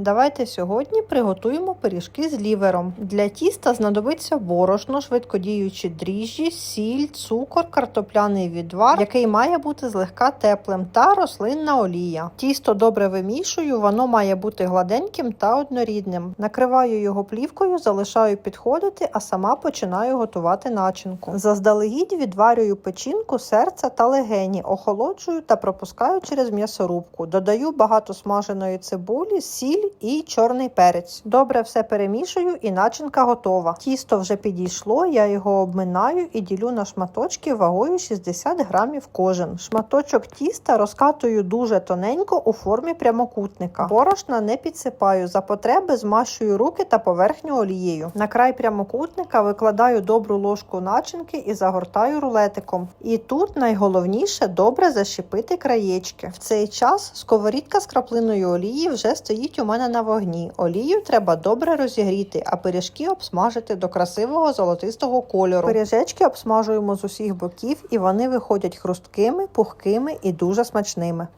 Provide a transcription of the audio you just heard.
Давайте сьогодні приготуємо пиріжки з лівером. Для тіста знадобиться борошно, швидкодіючі дріжджі, сіль, цукор, картопляний відвар, який має бути злегка теплим, та рослинна олія. Тісто добре вимішую, воно має бути гладеньким та однорідним. Накриваю його плівкою, залишаю підходити, а сама починаю готувати начинку. Заздалегідь відварюю печінку, серця та легені, охолоджую та пропускаю через м'ясорубку. Додаю багато смаженої цибулі, сіль і чорний перець. Добре все перемішую і начинка готова. Тісто вже підійшло, я його обминаю і ділю на шматочки вагою 60 грамів кожен. Шматочок тіста розкатую дуже тоненько у формі прямокутника. Борошна не підсипаю. За потреби змащую руки та поверхню олією. На край прямокутника викладаю добру ложку начинки і загортаю рулетиком. І тут найголовніше добре защепити краєчки. В цей час сковорідка з краплиною олії вже стоїть у мене на вогні. Олію треба добре розігріти, а пиріжки обсмажити до красивого золотистого кольору. Пиріжечки обсмажуємо з усіх боків, і вони виходять хрусткими, пухкими і дуже смачними.